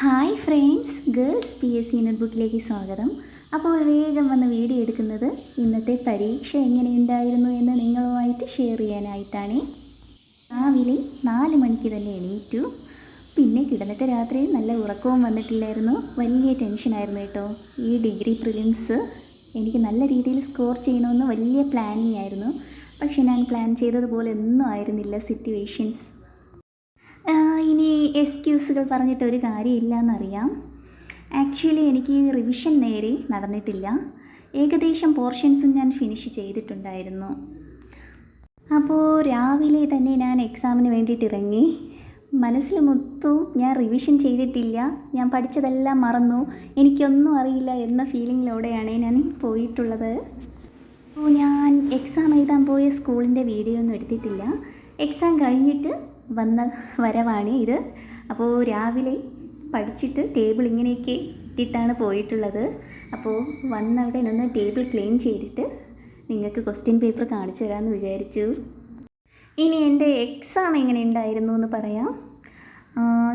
Hi friends girls P S C നോട്ട്ബുക്കിലേക്ക് സ്വാഗതം. അപ്പോൾ വേഗം വന്ന് വീഡിയോ എടുക്കുന്നത് ഇന്നത്തെ പരീക്ഷ എങ്ങനെയുണ്ടായിരുന്നു എന്ന് നിങ്ങളുമായിട്ട് ഷെയർ ചെയ്യാനായിട്ടാണ്. രാവിലെ നാല് മണിക്ക് തന്നെ എണീറ്റു. പിന്നെ കിടന്നിട്ട് രാത്രി നല്ല ഉറക്കവും വന്നിട്ടില്ലായിരുന്നു. വലിയ ടെൻഷനായിരുന്നു കേട്ടോ. ഈ ഡിഗ്രി പ്രിലിംസ് എനിക്ക് നല്ല രീതിയിൽ സ്കോർ ചെയ്യണമെന്ന് വലിയ പ്ലാനിങ് ആയിരുന്നു. പക്ഷെ ഞാൻ പ്ലാൻ ചെയ്തതുപോലെ ഒന്നും ആയിരുന്നില്ല സിറ്റുവേഷൻസ് ഇനി എക്സ്ക്യൂസുകൾ പറഞ്ഞിട്ട് ഒരു കാര്യമില്ല എന്നറിയാം ആക്ച്വലി എനിക്ക് റിവിഷൻ നേരെ നടന്നിട്ടില്ല. ഏകദേശം പോർഷൻസും ഞാൻ ഫിനിഷ് ചെയ്തിട്ടുണ്ടായിരുന്നു. അപ്പോൾ രാവിലെ തന്നെ ഞാൻ എക്സാമിന് വേണ്ടിയിട്ട് ഇറങ്ങി. മനസ്സിൽ മൊത്തവും ഞാൻ റിവിഷൻ ചെയ്തിട്ടില്ല. ഞാൻ പഠിച്ചതെല്ലാം മറന്നു. എനിക്കൊന്നും അറിയില്ല എന്ന ഫീലിങ്ങിലൂടെയാണ് ഞാൻ പോയിട്ടുള്ളത്. അപ്പോൾ ഞാൻ എക്സാം എഴുതാൻ പോയ സ്കൂളിന്റെ വീഡിയോ ഒന്നും എടുത്തിട്ടില്ല. എക്സാം കഴിഞ്ഞിട്ട് വന്ന വരവാണ് ഇത്. അപ്പോൾ രാവിലെ പഠിച്ചിട്ട് ടേബിൾ ഇങ്ങനെയൊക്കെ ഇട്ടിട്ടാണ് പോയിട്ടുള്ളത്. അപ്പോൾ വന്നവിടെ നിന്ന് ടേബിൾ ക്ലീൻ ചെയ്തിട്ട് നിങ്ങൾക്ക് ക്വസ്റ്റ്യൻ പേപ്പർ കാണിച്ചു തരാമെന്ന് വിചാരിച്ചു. ഇനി എന്റെ എക്സാം എങ്ങനെ ഉണ്ടായിരുന്നു എന്ന് പറയാം.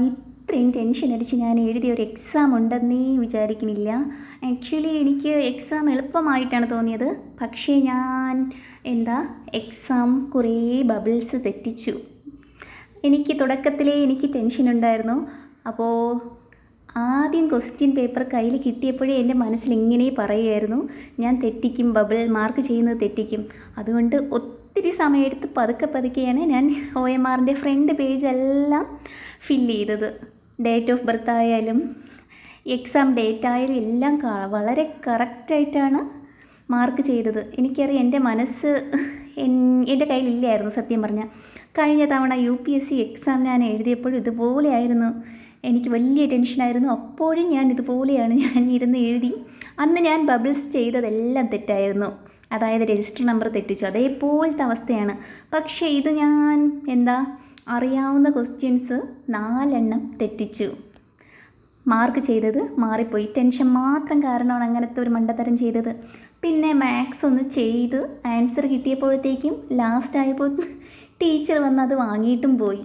ഇത്രയും ടെൻഷൻ അടിച്ച് ഞാൻ എഴുതിയ ഒരു എക്സാം ഉണ്ടെന്നേ വിചാരിക്കുന്നില്ല ആക്ച്വലി എനിക്ക് എക്സാം എളുപ്പമായിട്ടാണ് തോന്നിയത്. പക്ഷേ ഞാൻ എന്താ എക്സാം കുറേ ബബിൾസ് തെറ്റിച്ചു. എനിക്ക് തുടക്കത്തിലേ എനിക്ക് ടെൻഷൻ ഉണ്ടായിരുന്നു. അപ്പോൾ ആദ്യം ക്വസ്റ്റ്യൻ പേപ്പർ കയ്യിൽ കിട്ടിയപ്പോഴേ എന്റെ മനസ്സിൽ ഇങ്ങനെ പറയുമായിരുന്നു ഞാൻ തെറ്റിക്കും ബബിൾ മാർക്ക് ചെയ്യുന്നത് തെറ്റിക്കും. അതുകൊണ്ട് ഒത്തിരി സമയമെടുത്ത് പതുക്കെ പതുക്കെയാണ് ഞാൻ ഒ എം ആറിന്റെ ഫ്രണ്ട് പേജെല്ലാം ഫില്ല് ചെയ്തത്. ഡേറ്റ് ഓഫ് ബർത്ത് ആയാലും എക്സാം ഡേറ്റ് ആയാലും എല്ലാം വളരെ കറക്റ്റായിട്ടാണ് മാർക്ക് ചെയ്തത്. എനിക്കറിയാം എന്റെ മനസ്സ് എന്റെ കയ്യിലില്ലായിരുന്നു സത്യം പറഞ്ഞാൽ കഴിഞ്ഞ തവണ U P S C exam ഞാൻ എഴുതിയപ്പോഴും ഇതുപോലെയായിരുന്നു. എനിക്ക് വലിയ ടെൻഷനായിരുന്നു അപ്പോഴും ഞാൻ ഇതുപോലെയാണ് ഞാൻ ഇരുന്ന് എഴുതി. അന്ന് ഞാൻ ബബിൾസ് ചെയ്തതെല്ലാം തെറ്റായിരുന്നു. അതായത് രജിസ്റ്റർ നമ്പർ തെറ്റിച്ചു. അതേപോലത്തെ അവസ്ഥയാണ്. പക്ഷേ ഇത് ഞാൻ എന്താ അറിയാവുന്ന ക്വസ്റ്റ്യൻസ് നാലെണ്ണം തെറ്റിച്ചു. മാർക്ക് ചെയ്തത് മാറിപ്പോയി. ടെൻഷൻ മാത്രം കാരണമാണ് അങ്ങനത്തെ ഒരു മണ്ടത്തരം ചെയ്തത്. പിന്നെ മാത്സ് ഒന്ന് ചെയ്ത് ആൻസർ കിട്ടിയപ്പോഴത്തേക്കും ലാസ്റ്റ് ആയപ്പോൾ ടീച്ചർ വന്ന് അത് വാങ്ങിയിട്ടും പോയി.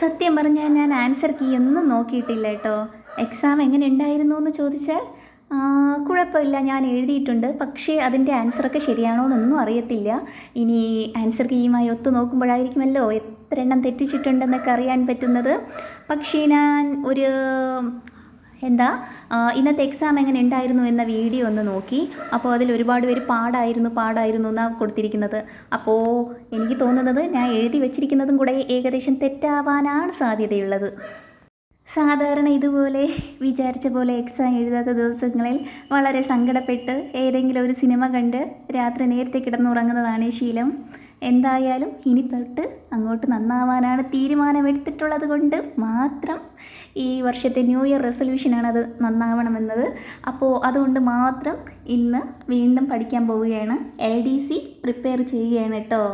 സത്യം പറഞ്ഞാൽ ഞാൻ ആൻസർ കീ ഒന്നും നോക്കിയിട്ടില്ല കേട്ടോ. എക്സാം എങ്ങനെ ഉണ്ടായിരുന്നു എന്ന് ചോദിച്ചാൽ കുഴപ്പമില്ല ഞാൻ എഴുതിയിട്ടുണ്ട്. പക്ഷേ അതിന്റെ ആൻസറൊക്കെ ശരിയാണോ എന്നൊന്നും അറിയത്തില്ല. ഇനി ആൻസർ കീയുമായി ഒത്തു നോക്കുമ്പോഴായിരിക്കുമല്ലോ എത്ര എണ്ണം തെറ്റിച്ചിട്ടുണ്ടെന്നൊക്കെ അറിയാൻ പറ്റുന്നത്. പക്ഷേ ഞാൻ ഒരു എന്താ ഇന്നത്തെ എക്സാം എങ്ങനെ ഉണ്ടായിരുന്നു എന്ന വീഡിയോ ഒന്ന് നോക്കി. അപ്പോൾ അതിൽ ഒരുപാട് പേര് പാടായിരുന്നു പാടായിരുന്നു എന്നാണ് കൊടുത്തിരിക്കുന്നത്. അപ്പോൾ എനിക്ക് തോന്നുന്നത് ഞാൻ എഴുതി വെച്ചിരിക്കുന്നതും കൂടെ ഏകദേശം തെറ്റാവാനാണ് സാധ്യതയുള്ളത്. സാധാരണ ഇതുപോലെ വിചാരിച്ച പോലെ എക്സാം എഴുതാത്ത ദിവസങ്ങളിൽ വളരെ സങ്കടപ്പെട്ട് ഏതെങ്കിലും ഒരു സിനിമ കണ്ട് രാത്രി നേരത്തെ കിടന്നുറങ്ങുന്നതാണ് ശീലം. എന്തായാലും ഇനി തൊട്ട് അങ്ങോട്ട് നന്നാവാനാണ് തീരുമാനമെടുത്തിട്ടുള്ളത് കൊണ്ട് മാത്രം ഈ വർഷത്തെ ന്യൂ ഇയർ റെസൊല്യൂഷനാണ് അത് നന്നാവണമെന്നത്. അപ്പോൾ അതുകൊണ്ട് മാത്രം ഇന്ന് വീണ്ടും പഠിക്കാൻ പോവുകയാണ്. എൽ ഡി സി പ്രിപ്പയർ ചെയ്യുകയാണ് കേട്ടോ.